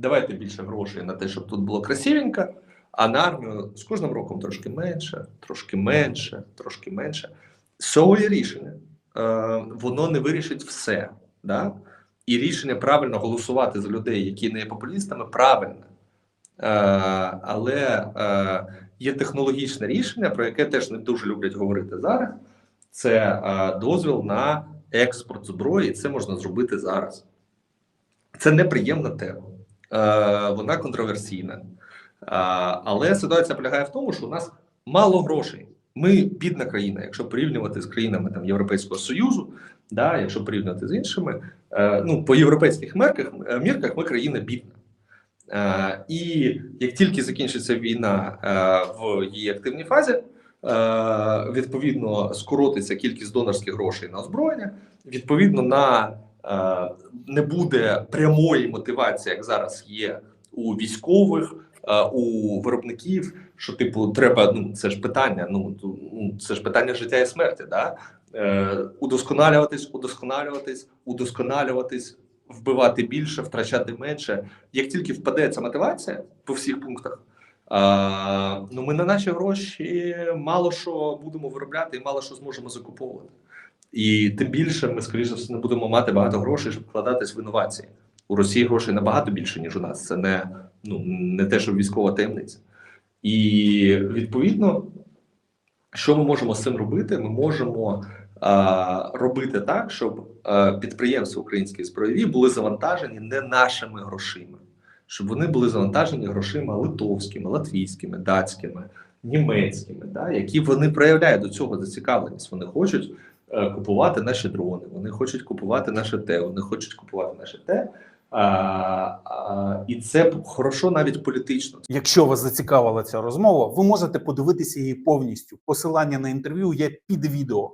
давайте більше грошей на те, щоб тут було красивенько, а на армію з кожним роком трошки менше, трошки менше, трошки менше. Сове рішення, е, воно не вирішить все. Да? І рішення правильно голосувати за людей, які не є популістами, правильне. Е, але е, є технологічне рішення, про яке теж не дуже люблять говорити зараз. Це дозвіл на експорт зброї, і це можна зробити зараз. Це неприємна тема, вона контроверсійна. Е, але ситуація полягає в тому, що у нас мало грошей. Ми бідна країна, якщо порівнювати з країнами там, Європейського Союзу, да, якщо порівнювати з іншими, е, ну по європейських мерках, е, мірках ми країна бідна. Е, і як тільки закінчиться війна е, в її активній фазі, е, відповідно скоротиться кількість донорських грошей на озброєння, відповідно на е, не буде прямої мотивації, як зараз є у військових, е, у виробників. Що типу треба, ну це ж питання. Ну ну, це ж питання життя і смерті. Да? Е, удосконалюватись, удосконалюватись, удосконалюватись, вбивати більше, втрачати менше. Як тільки впаде ця мотивація по всіх пунктах, а, ну ми на наші гроші мало що будемо виробляти і мало що зможемо закуповувати. І тим більше ми, скоріше все, не будемо мати багато грошей, щоб вкладатись в інновації. У Росії грошей набагато більше, ніж у нас. Це не, ну, не те, що військова таємниця. І відповідно, що ми можемо з цим робити? Ми можемо а, робити так, щоб а, підприємства українські збройові були завантажені не нашими грошима, щоб вони були завантажені грошима литовськими, латвійськими, датськими, німецькими, да, які вони проявляють до цього зацікавленість. Вони хочуть купувати наші дрони, вони хочуть купувати наше те, вони хочуть купувати наше те. А, а, і це хорошо навіть політично. Якщо вас зацікавила ця розмова, ви можете подивитися її повністю. Посилання на інтерв'ю є під відео.